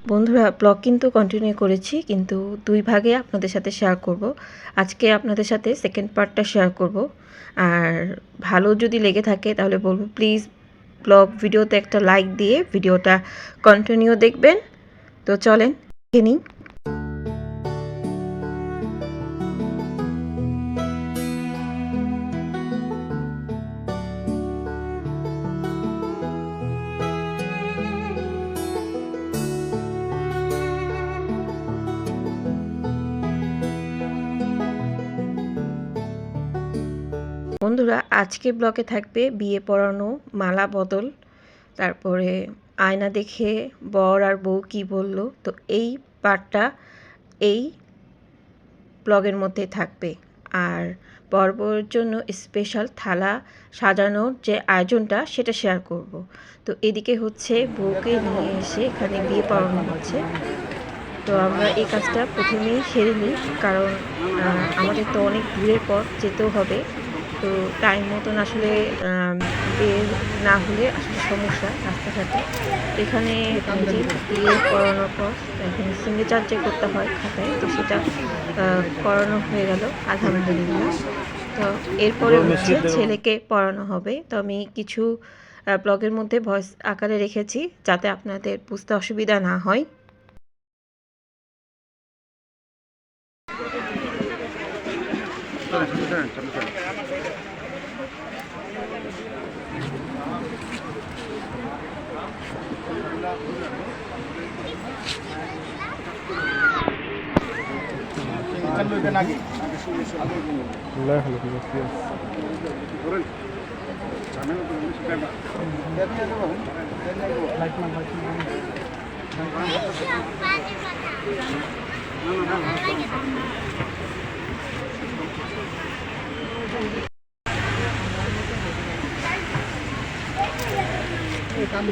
বন্ধুরা ব্লগ কিন্তু কন্টিনিউ করেছি কিন্তু দুই ভাগে আপনাদের সাথে শেয়ার করব। আজকে আপনাদের সাথে সেকেন্ড পার্টটা শেয়ার করব। আর ভালো যদি লেগে থাকে তাহলে বলব প্লিজ ব্লগ ভিডিওতে একটা লাইক দিয়ে ভিডিওটা কন্টিনিউ দেখবেন। তো চলেন দেখে বন্ধুরা, আজকে ব্লগে থাকবে বিয়ে পড়ানো, মালা বদল, তারপরে আয়না দেখে বর আর বউ কি বলল। তো এই পার্টটা এই ব্লগের মধ্যে থাকবে। আর বর্বরের জন্য স্পেশাল থালা সাজানোর যে আয়োজনটা, সেটা শেয়ার করব। তো এদিকে হচ্ছে বউকে নিয়ে এসে এখানে বিয়ে পড়ানো হচ্ছে। তো আমরা এই কাজটা প্রথমেই সেরে নিই, কারণ আমাদের তো অনেক দূরের পথ, যেতেও হবে। তো টাইম মতন আসলে বের না হলে আসলে সমস্যা রাস্তাঘাটে। এখানে যে বিয়ে করানোর পর এখানে সিগনেচার যে করতে হয় খাতায় তো সেটা করানো হয়ে গেল আধা আলহামদুলিল্লাহ। তো এরপরে হচ্ছে ছেলেকে পড়ানো হবে। তো আমি কিছু ব্লগের মধ্যে ভয়েস আকারে রেখেছি যাতে আপনাদের বুঝতে অসুবিধা না হয়। পার্সেন্ট লইবেন আগে কাম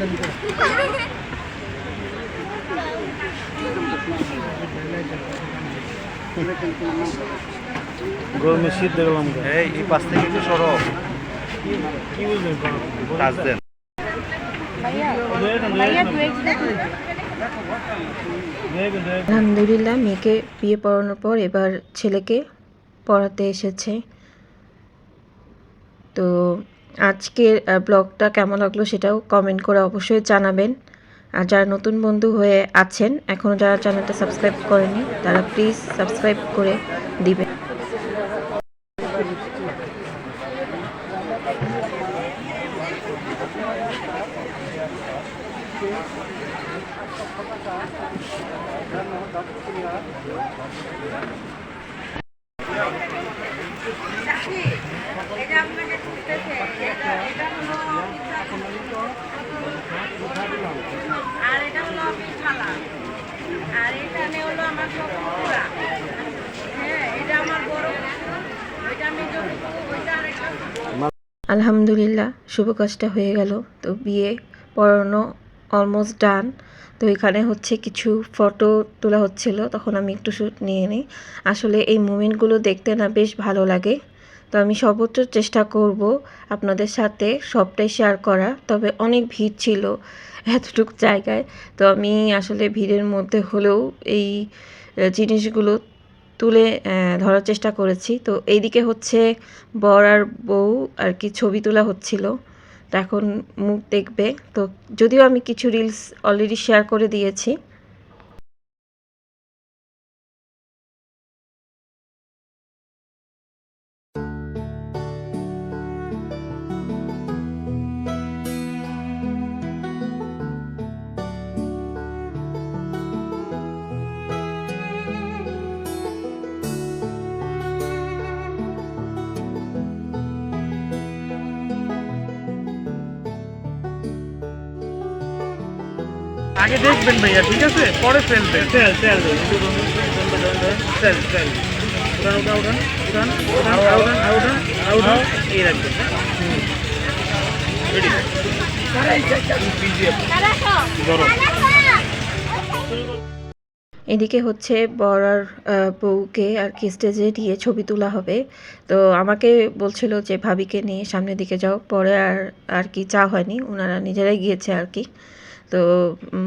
গরমে শীত দেখলাম এই এই পাশ থেকে একটু সরো। কি বুঝলেন কাজ দেন। আলহামদুলিল্লাহ মেয়েকে বিয়ে পড়ানোর পর এবার ছেলেকে পড়াতে এসেছে। তো আজকের ব্লগটা কেমন লাগল সেটাও কমেন্ট করে অবশ্যই জানাবেন। আর যারা নতুন বন্ধু হয়ে আছেন এখনও যারা চ্যানেলটা সাবস্ক্রাইব করেনি তারা প্লিজ সাবস্ক্রাইব করে দিবেন। হ্যাঁ আলহামদুলিল্লাহ, শুভ কাজটা হয়ে গেল। তো বিয়ে পড়ানো অলমোস্ট ডান তো এখানে হচ্ছে কিছু ফটো তোলা হচ্ছিল, তখন আমি একটু শ্যুট নিয়ে নিই। আসলে এই মুমেন্টগুলো দেখতে না বেশ ভালো লাগে। তো আমি সর্বোচ্চ চেষ্টা করব আপনাদের সাথে সবটাই শেয়ার করা। তবে অনেক ভিড় ছিল এতটুকু জায়গায়। তো আমি আসলে ভিড়ের মধ্যে হলেও এই জিনিসগুলো তুলে ধরার চেষ্টা করেছি। তো এইদিকে হচ্ছে বর আর বউ আর কি ছবি তোলা হচ্ছিল। তো এখন মুখ দেখবে। তো যদিও আমি কিছু রিলস অলরেডি শেয়ার করে দিয়েছি। আগে দেখবেন ভাইয়া ঠিক আছে পরে ফেলবেন সেল সেল সেল সেল উঠান উঠান উঠান উঠান উঠান উঠান আর উঠান আর উঠান এই রাখবেন এদিকে হচ্ছে বর আর বউকে আর কি স্টেজে দিয়ে ছবি তোলা হবে তো আমাকে বলছিল যে ভাবিকে নিয়ে সামনের দিকে যাও পরে আর আর কি চা হয়নি ওনারা নিজেরাই গিয়েছে আর কি তো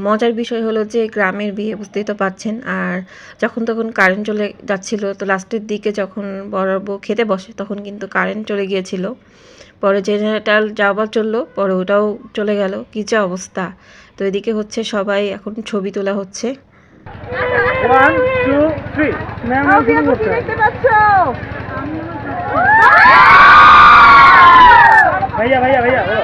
মজার বিষয় হলো যে গ্রামের বিয়ে বুঝতেই তো পাচ্ছেন আর যখন তখন কারেন্ট চলে যাচ্ছিল তো লাস্টের দিকে যখন বড় বউ খেতে বসে তখন কিন্তু কারেন্ট চলে গিয়েছিল। পরে জেনারেটার যাওয়া চলল পরে ওটাও চলে গেল। কী যা অবস্থা। তো এদিকে হচ্ছে সবাই এখন ছবি তোলা হচ্ছে। ওয়ান টু থ্রি ম্যাম দেখতে পাচ্ছ? ভাইয়া ভাইয়া ভাইয়া বলো।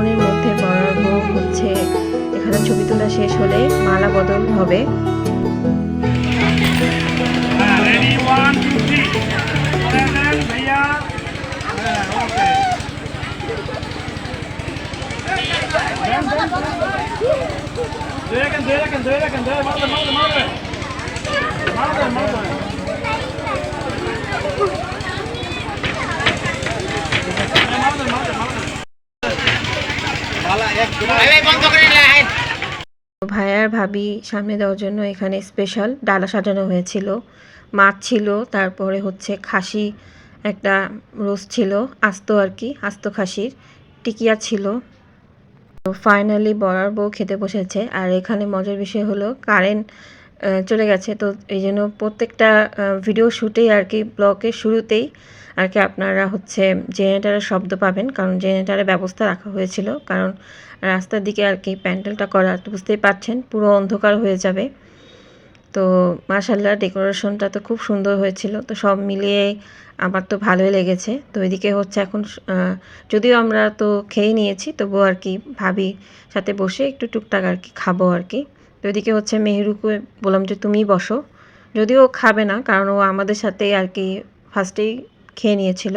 কিছুক্ষণের মধ্যে বরাবর হচ্ছে এখানে ছবি তোলা শেষ হলে মালা বদল হবে Dere kan, dere kan, dere kan, dere, maður, maður, maður. Maður, maður. ভাইয়ার ভাবি সামনে দেওয়ার জন্য এখানে স্পেশাল ডালা সাজানো হয়েছিল। মাছ ছিল, তারপরে হচ্ছে খাসি একটা রোস্ট ছিল, আস্ত আর কি, আস্ত খাসির টিকিয়া ছিল। ফাইনালি বড়ার বউ খেতে বসেছে, আর এখানে মজার বিষয় হলো কারেন্ট চলে গেছে। তো এই জন্য প্রত্যেকটা ভিডিও শ্যুটেই আর কি ব্লগের শুরুতেই আর কি আপনারা হচ্ছে জেনারেটারের শব্দ পাবেন, কারণ জেনারেটারের ব্যবস্থা রাখা হয়েছিল। কারণ রাস্তার দিকে আর কি প্যান্ডেলটা করা বুঝতেই পারছেন, পুরো অন্ধকার হয়ে যাবে। তো মাশাল্লাহ, ডেকোরেশনটা তো খুব সুন্দর হয়েছিল, তো সব মিলিয়ে আমার তো ভালোই লেগেছে। তো এদিকে হচ্ছে এখন যদিও আমরা তো খেয়ে নিয়েছি, তবুও আর কি ভাবি সাথে বসে একটু টুকটাক আর কি খাব আর কি। তো এদিকে হচ্ছে মেহরুকে বললাম যে, তুমিই বসো। যদিও খাবে না, কারণ ও আমাদের সাথে আর কি ফার্স্টেই খেয়ে নিয়েছিল।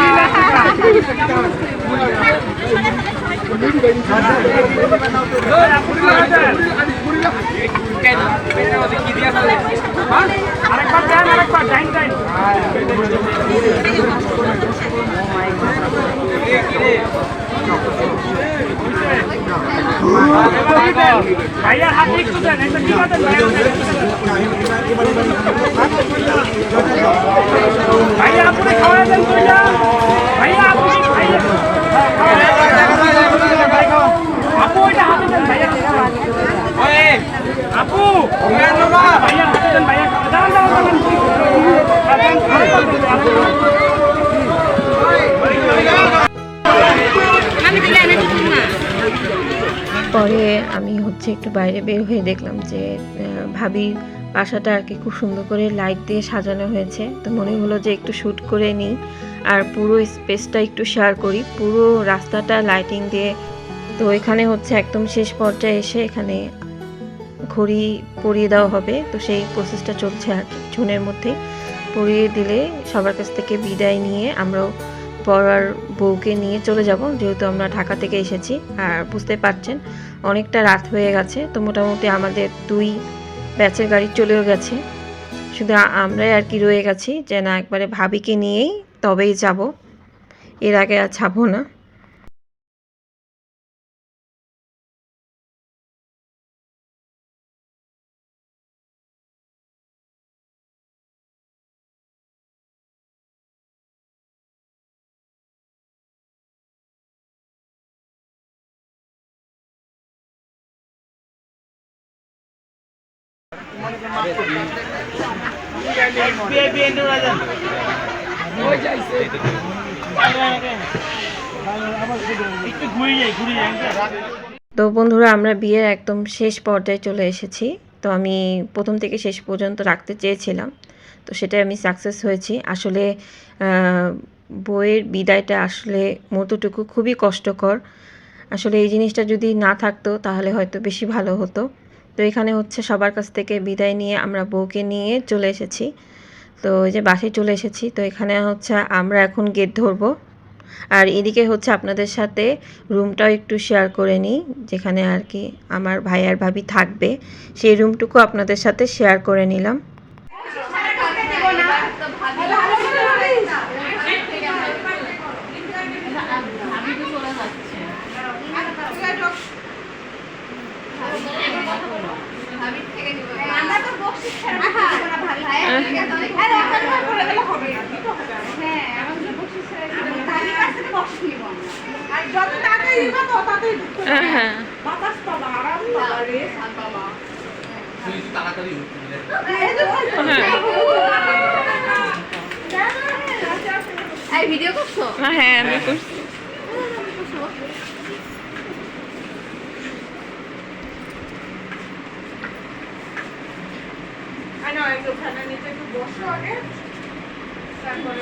পরে আমি হচ্ছে একটু বাইরে বের হয়ে দেখলাম যে ভাবির বাসাটা আর কি খুব সুন্দর করে লাইট দিয়ে সাজানো হয়েছে। তো মনে হলো যে একটু শ্যুট করে নিই আর পুরো স্পেসটা একটু শেয়ার করি। পুরো রাস্তাটা লাইটিং দিয়ে। তো এখানে হচ্ছে একদম শেষ পর্যায়ে এসে এখানে ঘড়ি পরিয়ে দেওয়া হবে। তো সেই প্রসেসটা চলছে আর কি, জুনের মধ্যে পরিয়ে দিলে সবার কাছ থেকে বিদায় নিয়ে আমরাও পড়ার বউকে নিয়ে চলে যাব, যেহেতু আমরা ঢাকা থেকে এসেছি। আর বুঝতে পারছেন, অনেকটা রাত হয়ে গেছে, তো মোটামুটি আমাদের দুই ব্যাচের গাড়ি চলেও গেছে। শুধু আমরাই আর কি রয়ে গেছি, যে না একবারে ভাবিকে নিয়েই তবেই যাব। এর আগে আর যাব না। তো বন্ধুরা, আমরা বিয়ের একদম শেষ পর্যায়ে চলে এসেছি। তো আমি প্রথম থেকে শেষ পর্যন্ত রাখতে চেয়েছিলাম। তো সেটাই আমি সাকসেস হয়েছি। আসলে বইয়ের বিদায়টা আসলে মতোটুকু খুবই কষ্টকর। আসলে এই জিনিসটা যদি না থাকতো, তাহলে হয়তো বেশি ভালো হতো। তো এখানে হচ্ছে সবার কাছ থেকে বিদায় নিয়ে আমরা বউকে নিয়ে চলে এসেছি। তো এই যে বাসে চলে এসেছি। তো এখানে হচ্ছে আমরা এখন গেট ধরবো। আর এদিকে হচ্ছে আপনাদের সাথে রুমটাও একটু শেয়ার করে নিই, যেখানে আর কি আমার ভাই আর ভাবি থাকবে। সেই রুমটুকু আপনাদের সাথে শেয়ার করে নিলাম আমরা তো বকশিস ছাড়া খাব না ভাবি হ্যাঁ হ্যাঁ ওখানে করে দিলে হবে হ্যাঁ আমাদের বকশিস ছাড়া ভাবির কাছ থেকে বকশিস নিব আর যত তাড়াতাড়ি দিব তত তাড়াতাড়ি হ্যাঁ বাতাস পাবা আরাম পাবা রে শান্ত পাবা এই ভিডিও করছ? হ্যাঁ আমি করছি। আই নো একটু নিচে একটু বসো আগে। তারপরে